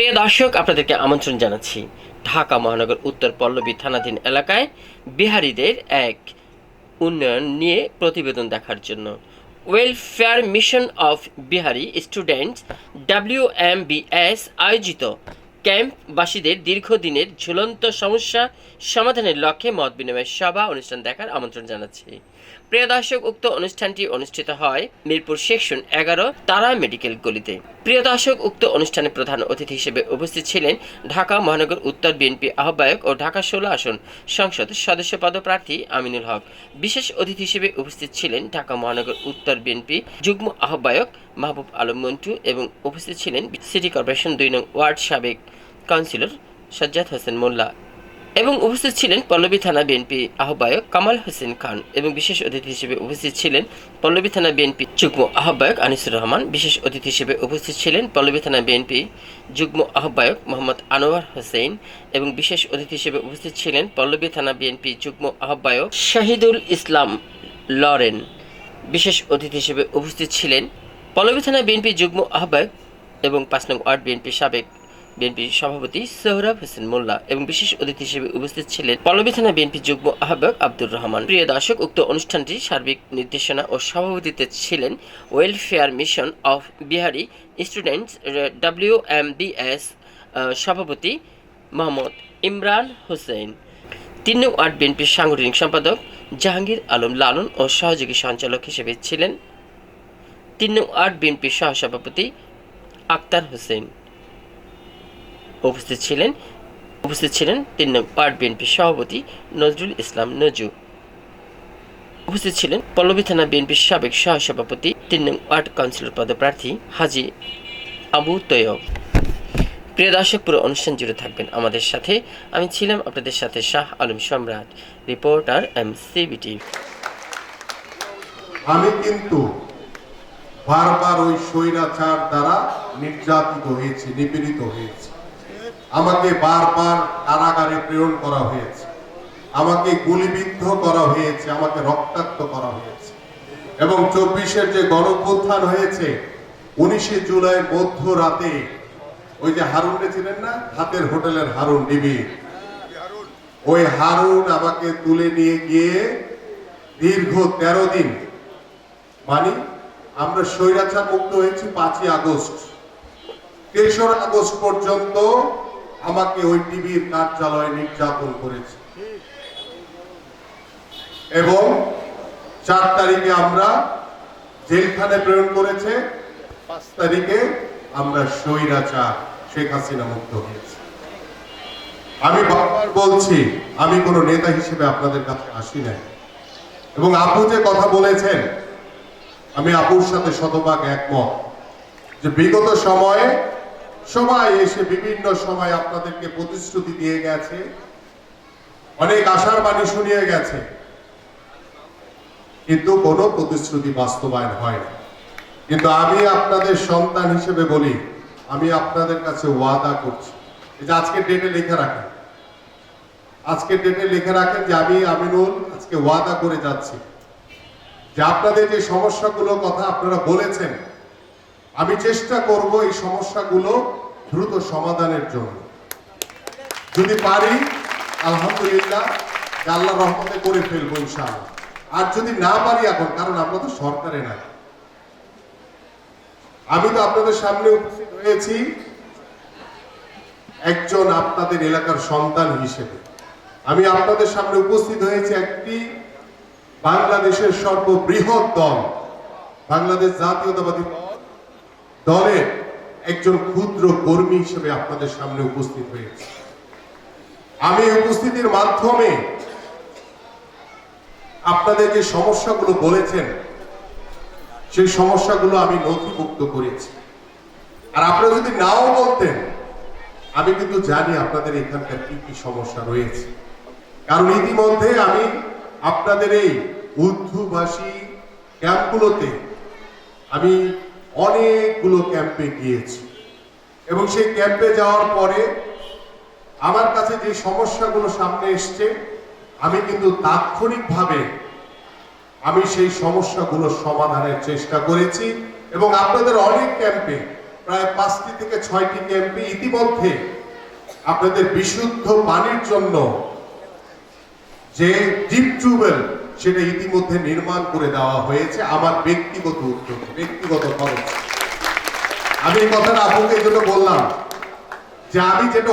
প্রিয় দর্শক, আপনাদেরকে আমন্ত্রণ জানাচ্ছি ঢাকা মহানগর উত্তর পল্লবী থানাধীন এলাকায় বিহারীদের এক উন্নয়ন নিয়ে প্রতিবেদন দেখার জন্য। Welfare mission of Bihari students W M B S আয়োজিত ক্যাম্পবাসীদের দীর্ঘদিনের ঝুলন্ত সমস্যা সমাধানের লক্ষ্যে মত বিনিময় সভা অনুষ্ঠান দেখার আমন্ত্রণ জানাচ্ছি। প্রিয় দর্শক, উক্ত অনুষ্ঠানটি অনুষ্ঠিত হয় মিরপুর সেকশন এগারো তারা মেডিকেল গলিতে। প্রিয় দর্শক, উক্ত অনুষ্ঠানে প্রধান অতিথি হিসেবে উপস্থিত ছিলেন ঢাকা মহানগর উত্তর বিএনপি আহ্বায়ক ও ঢাকা ষোলো আসন সংসদ সদস্য পদপ্রার্থী আমিনুল হক। বিশেষ অতিথি হিসেবে উপস্থিত ছিলেন ঢাকা মহানগর উত্তর বিএনপি যুগ্ম আহ্বায়ক মাহবুব আলম মন্টু এবং উপস্থিত ছিলেন সিটি কর্পোরেশন দুই নং ওয়ার্ড সাবেক কাউন্সিলর সাজ্জাদ হোসেন মোল্লা এবং উপস্থিত ছিলেন পল্লবী থানা বিএনপি আহ্বায়ক কামাল হোসেন খান এবং বিশেষ অতিথি হিসেবে উপস্থিত ছিলেন পল্লবী থানা বিএনপি যুগ্ম আহ্বায়ক আনিসুর রহমান, বিশেষ অতিথি হিসেবে উপস্থিত ছিলেন পল্লবী থানা বিএনপি যুগ্ম আহ্বায়ক মোহাম্মদ আনোয়ার হোসেন এবং বিশেষ অতিথি হিসেবে উপস্থিত ছিলেন পল্লবী থানা বিএনপি যুগ্ম আহ্বায়ক শাহিদুল ইসলাম লরেন। বিশেষ অতিথি হিসেবে উপস্থিত ছিলেন পল্লবী থানা বিএনপি যুগ্ম আহ্বায়ক এবং পাঁচ নং ওয়ার্ড বিএনপি সাবেক বিএনপি সভাপতি সোহরাব হোসেন মোল্লা এবং বিশেষ অতিথি হিসেবে উপস্থিত ছিলেন পল্লবী থানা বিএনপি যুগ্ম আহ্বায়ক আব্দুর রহমান। প্রিয় দর্শক, উক্ত অনুষ্ঠানটি সার্বিক নির্দেশনা ও সভাপতিত্বে ছিলেন welfare mission of Bihari students W M BS সভাপতি মোহাম্মদ ইমরান হোসেন। তিন নং ওয়ার্ড বিএনপির সাংগঠনিক সম্পাদক জাহাঙ্গীর আলম লালন ও সহযোগী সঞ্চালক হিসেবে ছিলেন তিন নং ওয়ার্ড বিএনপির সহসভাপতি আক্তার হোসেন উপস্থিত ছিলেন উপস্থিত ছিলেন তিন নং ওয়ার্ড বিএনপির সভাপতি নজরুল ইসলাম নজু। উপস্থিত ছিলেন পল্লবী থানা বিএনপির সাবেক সহসভাপতি তিন নং ওয়ার্ড কাউন্সিলর পদপ্রার্থী হাজি আবু তৈয়ব। প্রিয় দর্শক, পুরো অনুষ্ঠান জুড়ে থাকবেন আমাদের সাথে। আমি ছিলাম আপনাদের সাথে শাহ আলম সম্রাট, রিপোর্টার এম সিবিটি আমি কিন্তু বারবার ওই স্বৈরাচার দ্বারা নির্যাতিত হয়েছে, নিপীড়িত হয়েছে। আমাকে বারবার কারাগারে প্রেরণ করা হয়েছে। আমাকে গুলিবিদ্ধ করা হয়েছে, আমাকে রক্তাক্ত করা হয়েছে। এবং চব্বিশের যে গণপ্রত্থান হয়েছে, উনিশে জুলাই মধ্য রাতে ওই যে হারুনকে ছিলেন না? হাতের হোটেলের হারুন ডিবি। ওই হারুন আমাকে তুলে নিয়ে গিয়ে দীর্ঘ তেরো দিন মানে আমরা স্বৈরাচার মুক্ত হয়েছি পাঁচই আগস্ট। তেসরা আগস্ট পর্যন্ত আমাকে ওই টিভির কার্যালয়ে নির্যাতন করেছে। এবং চার তারিখে আমরা জেলখানে প্রেরণ করেছে, পাঁচ তারিখে আমরা স্বৈরাচার শেখ হাসিনা মুক্ত হয়েছি। আমি বারবার বলছি, আমি কোনো নেতা হিসেবে আপনাদের কাছে আসি নাই। এবং আপু যে কথা বলেছেন আমি আপুর সাথে শতভাগ একমত যে বিগত সময়ে সবাই এসে বিভিন্ন সময় আপনাদেরকে প্রতিশ্রুতি দিয়ে গেছে, অনেক আশার বাণী শুনিয়ে গেছে, কিন্তু কোনো প্রতিশ্রুতি বাস্তবায়ন হয় না। কিন্তু আমি আপনাদের সন্তান হিসেবে বলি, আমি আপনাদের কাছে ওয়াদা করছি। যে আজকে ডেটে লিখে রাখেন। আজকে ডেটে লিখে রাখেন যে আমি আমিনুল আজকে ওয়াদা করে যাচ্ছি। যে আপনাদের যে সমস্যাগুলো কথা আপনারা বলেছেন, আমি চেষ্টা করব এই সমস্যাগুলো দ্রুত সমাধানের জন্য। যদি পারি, আলহামদুলিল্লাহ আল্লাহ রহমতে করে ফেলব ইনশাআল্লাহ। আর যদি না পারি এখন, কারণ আমরা তো সরকারে নাই। আমি তো আপনাদের সামনে উপস্থিত হয়েছি একজন আপনাদের এলাকার সন্তান হিসেবে। আমি আপনাদের সামনে উপস্থিত হয়েছি একটি বাংলাদেশের সর্ববৃহৎ দল, বাংলাদেশ জাতীয়তাবাদী দল দলের একজন ক্ষুদ্র কর্মী হিসেবে আপনাদের সামনে উপস্থিত হয়েছে। আমি উপস্থিতির মাধ্যমে আপনাদের যে সমস্যাগুলো বলেছেন, সেই সমস্যাগুলো আমি নথিভুক্ত করেছি। আর আপনারা যদি নাও বলতেন, আমি কিন্তু জানি আপনাদের এখানকার কি কি সমস্যা রয়েছে। কারণ ইতিমধ্যে আমি আপনাদের এই উর্দুভাষী ক্যাম্পগুলোতে আমি অনেকগুলো ক্যাম্পে গিয়েছি। এবং সেই ক্যাম্পে যাওয়ার পরে আমার কাছে যে সমস্যাগুলো সামনে এসছে, আমি কিন্তু তাৎক্ষণিকভাবে আমি সেই সমস্যাগুলো সমাধানের চেষ্টা করেছি এবং আপনাদের অনেক ক্যাম্পে, প্রায় পাঁচটি থেকে ছয়টি ক্যাম্পে ইতিমধ্যে আপনাদের বিশুদ্ধ পানির জন্য যে ডিপ টিউবওয়েল সেটা ইতিমধ্যে নির্মাণ করে দেওয়া হয়েছে আমার ব্যক্তিগত উদ্যোগ, ব্যক্তিগত খরচ। আমি এই কথাটা আপনাকে এই জন্য বললাম যে আমি যেটা